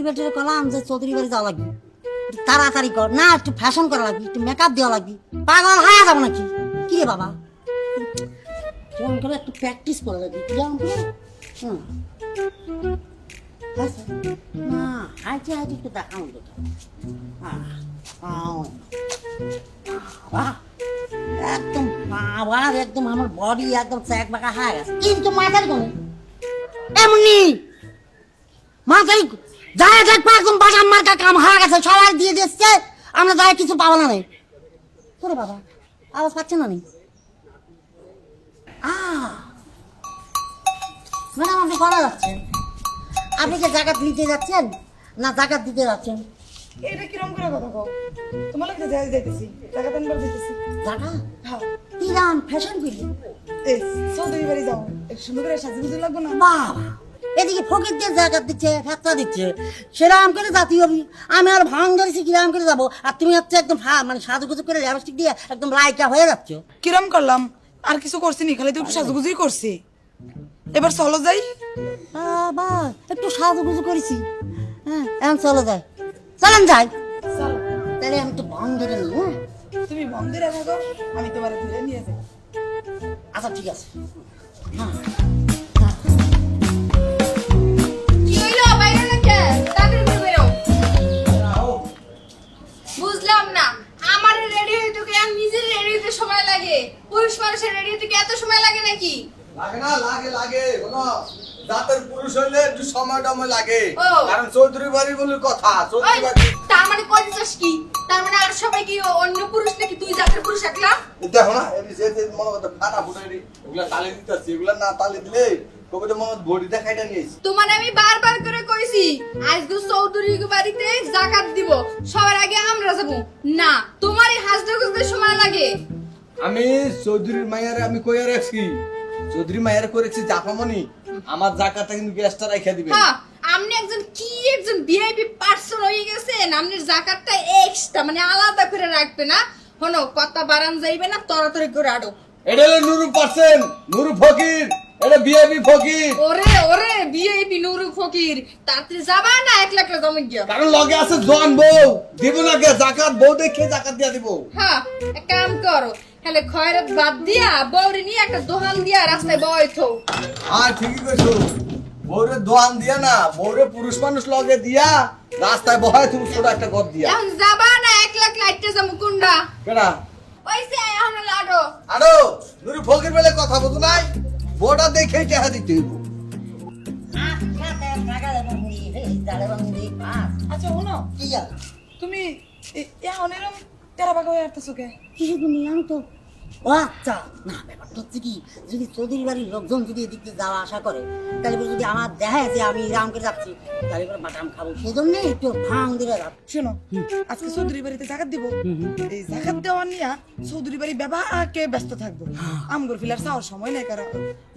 ওই বেটারে কলাম যে চৌধুরী বাড়ি যাওয়া লাগবে। তাড়াতাড়ি কর। না, একটু ফ্যাশন করা লাগবে, একটু মেকআপ দেওয়া লাগবে। পাগল হয়ে যাব নাকি? কি রে বাবা? একটু প্র্যাকটিস করা লাগবে যেমন করে হুম। আচ্ছা। না একদম বাবা একদম আমার বডি একদম স্যাক বাঁকা হয়ে গেছে। কিন্তু মাথার কোনো এমনি। মাথায় যায় দেখব একদম বাজার মার্কা কাম হয়ে গেছে সবাই দিয়ে দিচ্ছে আমরা যায় কিছু পাবো না নেই তোরে বাবা আওয়াজ পাচ্ছে না নেই ম্যাডাম আপনি করা যাচ্ছেন? আপনি কি জাকাত নিতে যাচ্ছেন? না জাকাত দিতে যাচ্ছেন? এটা কিরম করে কথা কও? তোমার যাই যাইতেছি টাকা দিতেছি জাকা? হ্যাঁ। ফ্যাশন এই বাড়ি যাও। করে সাজি লাগবো না? বাবা এদিকে ফকির দিয়ে জাকাত দিচ্ছে ফেতরা দিচ্ছে। সেরাম করে জাতি হবি। আমি আর ভাঙ ধরেছি কিরাম করে যাব। আর তুমি হচ্ছে একদম মানে সাজুগুজু করে লিপস্টিক দিয়ে একদম লাইকা হয়ে যাচ্ছ। কিরম করলাম? আর কিছু করছি নি খালি তো একটু সাজুগুজুই করছি। এবার চলো যাই। বাবা একটু সাজুগুজু করেছি। হ্যাঁ এখন চলো যাই। চলেন যাই। তাহলে আমি একটু ভাঙ ধরে নিই হ্যাঁ? তুমি মন্দিরে থাকো আমি তোমার ধরে নিয়ে যাই। আচ্ছা ঠিক আছে। হ্যাঁ। একটু লাগে। কারণ চৌধুরী বাড়ি বলে কথা চৌধুরী বাড়ি তার মানে কি? তার মানে আর সবাই কি অন্য পুরুষ নাকি তুই জাতের পুরুষ একলা? দেখো না এমনি যে যে মনে করতে ফাটা এগুলা তালে দিতেছি এগুলা না তালে দিলে কবে তো মনে বডি দেখাইটা নিয়েছি। তোমার আমি বারবার করে কইছি আজকে চৌধুরী বাড়িতে জাকাত দিব সবার আগে আমরা যাব। না তোমারই হাজতে গুজতে সময় লাগে। আমি চৌধুরীর মায়ের আমি কইয়া রাখছি চৌধুরী মায়ের করেছি জাফামনি। আমার জাকাতটা কিন্তু গ্যাসটা রাখা দিবে হ্যাঁ আপনি একজন কি একজন ভিআইপি পার্সন হয়ে গেছেন আপনার জাকাতটা এক্সট্রা মানে আলাদা করে রাখবে না হনো কথা বাড়ান যাইবে না তরাতরি করে আডো। এটা হলো নুরু পার্সেন্ট নুরু ফকির এটা বিআইপি ফকির। ওরে ওরে ভিআইপি নুরু ফকির তাতে যাবা না এক লাখ জমে গিয়া। কারণ লগে আছে জোয়ান বউ দিব না কে জাকাত বউ দেখে জাকাত দিয়া দিব? হ্যাঁ এক কাম করো হলে খয়রাত বাদ দিয়া বউরি নিয়ে একটা দোহান দিয়া রাস্তায় বয় থো হ্যাঁ ঠিকই কইছো। বউরে দোয়ান দিয়া না বউরে পুরুষ মানুষ লগে দিয়া রাস্তায় বহায় তুমি ছোট একটা ঘর দিয়া। এখন যাবা না এক লাখ লাইটে যাব কোনটা কেডা? ওইসে এখন লাডো আরও। নুরু ফকির বেলে কথা বলতো নাই? বউটা দেখে টেহা দিতে হইব? আচ্ছা শোনো কি তুমি এখন এরম তেরা বাগা হয়ে আসতেছো কে? আমি তো? ও আচ্ছা না ব্যাপারটা হচ্ছে কি যদি চৌধুরী বাড়ির লোকজন যদি এদিক দিয়ে যাওয়া আসা করে তাহলে পরে যদি আমার দেখায় যে আমি ইরামকে যাচ্ছি তাহলে করে বাটাম খাব। সেই জন্য একটু ভাঙ দিলে যাচ্ছি শোনো আজকে চৌধুরী বাড়িতে জাকাত দিব। এই জাকাত দেওয়া নিয়া চৌধুরী বাড়ি ব্যবহারকে ব্যস্ত থাকব। আমগর ফিলার চাওয়ার সময় নাই কারও।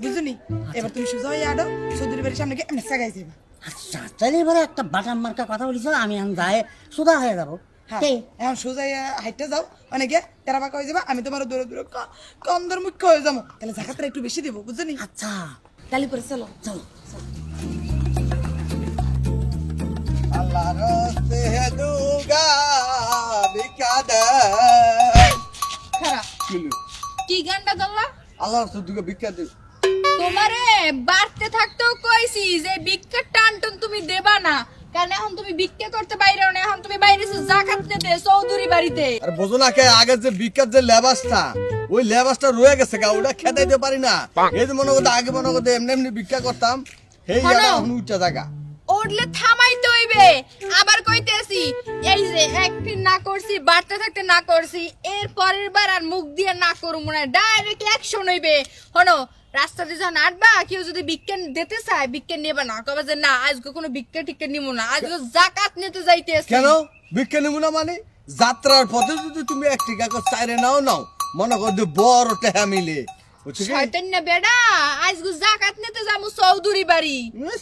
বুঝুনি? এবার তুমি সোজা হয়ে আডো চৌধুরী বাড়ির সামনে গিয়ে এমনি সাগাই যাবা আচ্ছা তাহলে এবারে একটা বাটাম মার্কা কথা বলিস আমি যাই সোজা হয়ে যাব। হ্যাঁ? এখন সোজা হাইটে যাও অনেকে তেরা বাঁকা হয়ে যাবা আমি তোমার দূরে দূরে ক- কন্দর মুখ্য হয়ে যাব। তাহলে জাকাতটা একটু বেশি দেবো বুঝলি আচ্ছা। তাহলে করে চলো চলো আল্লাহ রাস্তে দুগা বিকাদ খারাপ কি গানটা গাল্লা আল্লাহ রাস্তে দুগা বিকাদ তোমারে বাড়তে থাকতেও কইছি যে ভিক্ষা টান তুমি দেবা না। কারণ এখন তুমি ভিক্ষা করতে বাইরে না এখন তুমি বাইরে জাকাত নিতে চৌধুরী বাড়িতে। আর বোঝো না কে আগে যে বিকার যে লেবাসটা ওই লেবাসটা রয়ে গেছে গা ওটা খেদাইতে পারি না। এই যে মনে করতে আগে মনে করতে এমনি এমনি ভিক্ষা করতাম সেই। জায়গা এখন উচ্চা জায়গা উঠলে থামাইতে হইবে আবার কইতেছি এই যে একদিন না করছি বাড়তে থাকতে না করছি এর পরের বার আর মুখ দিয়ে না করু মনে ডাইরেক্ট অ্যাকশন হইবে। হনো রাস্তাতে যখন আটবা কেউ যদি বিজ্ঞান দিতে চায় বিজ্ঞান নেবে না। কবে যে না আজকে কোনো বিজ্ঞা টিজ্ঞা নিব না আজকে জাকাত নিতে যাইতেছি। কেন? ভিক্ষা নিব না মানে? যাত্রার পথে যদি তুমি এক টিকা করে চাইরে নাও নাও মনে কর যে বড় টেহা মিলে? শয়তান না বেডা আজকে জাকাত নিতে যাব চৌধুরী বাড়ি।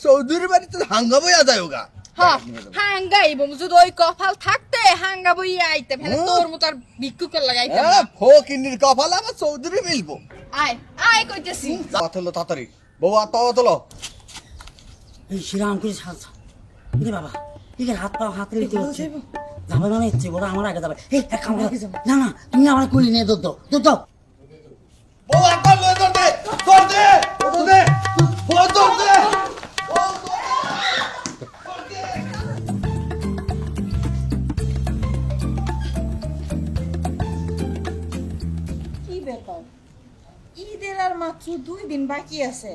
চৌধুরী বাড়িতে হাঙ্গা বইয়া যায় ওগা হ্যাঁ হাঙ্গাই যদি ওই কপাল থাকতে হাঙ্গা বইয়া আইতে ফেলে তোর মতো আর ভিক্ষুকের লাগাইতে ফকিনির কপাল আমার চৌধুরী মিলবো। আয় আয় কইতেছি। হলো তাড়াতাড়ি। বউ আর পাওয়া এই শ্রীরাম করে সাজা রে বাবা এদিকে হাত পা হাতে দিতে হচ্ছে যাবে মানে ইচ্ছে বড় আমার আগে যাবে। এই এক কাম না না তুমি আমার কুড়ি নিয়ে দুধ দাও দুধ দাও। বউ বাকি আছে?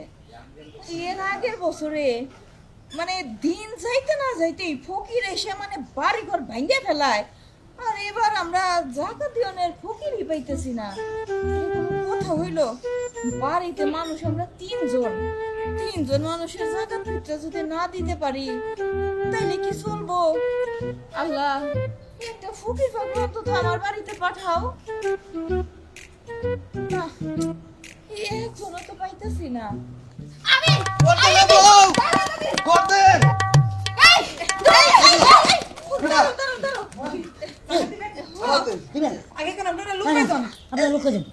এর আগের বছরে মানে দিন যাইতে না যাইতেই ফকির এসে মানে বাড়ি ঘর ভাঙ্গে ফেলায়। আর এবার আমরা জাকাতিয়নের ফকিরই পাইতেছি না। কথা হইল, বাড়িতে মানুষ আমরা তিনজন। তিনজন মানুষের জাকাত ফিতরা যদি না দিতে পারি তাহলে কি চলবো? আল্লাহ, একটা ফকির ফাঁকর অন্তত আমার বাড়িতে পাঠাও। না তো পাইতেছি না। আমি আগে কেন আপনারা লুকাই যান আপনার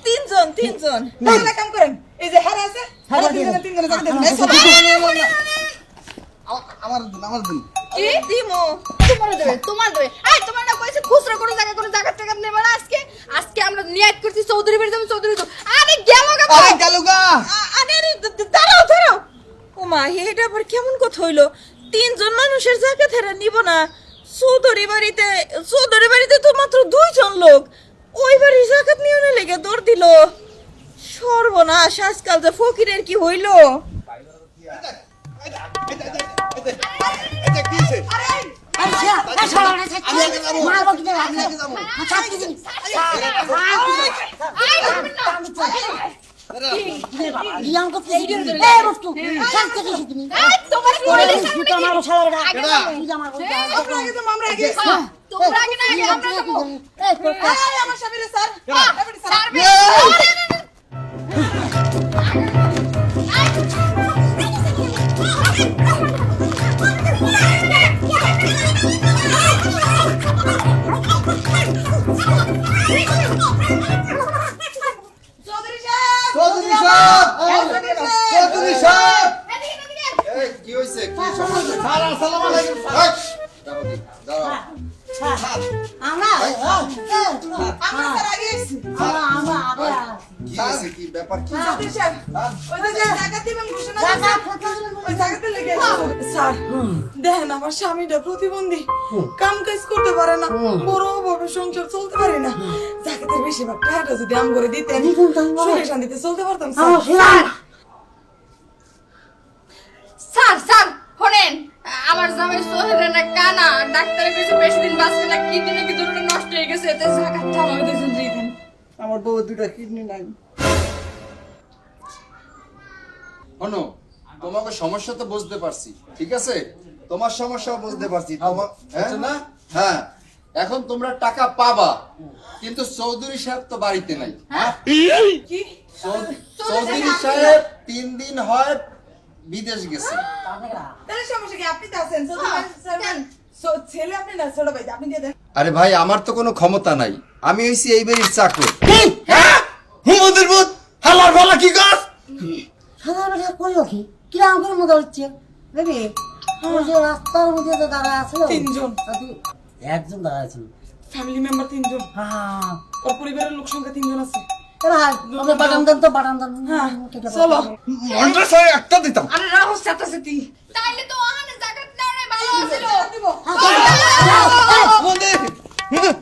তিনজন তিনজন। তাহলে কাম করেন এই যে হারা আছে হারা তিনজনে তিনজনে জায়গা দেন আমার দিন আমার দিন। কি? দিমো তোমার দেবে তোমার দেবে। এই তোমার না কইছে খুচরা কোনো জায়গা কোনো জায়গা টাকা নেবে না আজকে আজকে আমরা নিয়াত করছি চৌধুরী বাড়ি যাব চৌধুরী তো আরে গেল গা আরে গালুগা আ- আরে দাঁড়াও দাঁড়াও। ওমা এটা আবার কেমন কথা হইল? তিনজন মানুষের জায়গা থেরা নিব না। চৌধুরী বাড়িতে চৌধুরী বাড়িতে তো মাত্র দুইজন লোক। ওই বাড়ির জাকাত নিয়ে লেগে দৌড় দিল। সর্বনাশ আজকাল যে ফকিরের কি হইল? কি মারবো কি। আচ্ছা, না তোমার আমার যাব, হ্যাঁ, তোমরা এই, আমার স্বামীরে স্যার স্যার জায়গাতে লেগে আছে। স্যার দেখেন আমার স্বামীটা প্রতিবন্ধী। কাম কাজ করতে পারে না বড় ভাবে সংসার চলতে পারে না। জায়গাতে বেশিরভাগ টাকাটা যদি আম করে দিতেন। সুখে শান্তিতে চলতে পারতাম স্যার। স্যার, শোনেন আমার জামাই সোহেলের না কানা ডাক্তারের কাছে বেশি দিন বাঁচবে না কিডনি নাকি দুটো নষ্ট হয়ে গেছে এতে জায়গাটা আমাকে দুজন দিয়ে দেন আমার বউ দুটা কিডনি নাই। শোনো তোমাকে সমস্যা তো বুঝতে পারছি ঠিক আছে? তোমার সমস্যা বুঝতে পারছি। তোমার হ্যাঁ? না। হ্যাঁ। এখন তোমরা টাকা পাবা কিন্তু চৌধুরী সাহেব তো বাড়িতে নাই। চৌধুরী সাহেব তিন দিন হয় বিদেশ গেছে। সমস্যা কি? আপনি তো আছেন। চৌধুরী ভাই, স্যার, সো- ছেলে আপনি না? ছোট ভাই আপনি দিয়ে দেন। আরে ভাই আমার তো কোনো ক্ষমতা নাই। আমি হইছি এই বাড়ির চাকর? হ্যাঁ? হুমুদের ভূত হালার ভালা কি গাছ? সাদা বেটা করল কি? কিরম করে মজা হচ্ছে? দেখি, ওই যে রাস্তার মধ্যে যে দাঁড়া আছে তিনজন। একজন দাঁড়া আছে। ফ্যামিলি মেম্বার তিনজন। হ্যাঁ ওর পরিবারের লোক সংখ্যা তিনজন আছে। তো হ্যাঁ। চলো। একটা দিতাম। আরে রাহুল চাতাছে তুই। তাইলে তো ওখানে জায়গা না ভালো ছিল। হ্যাঁ,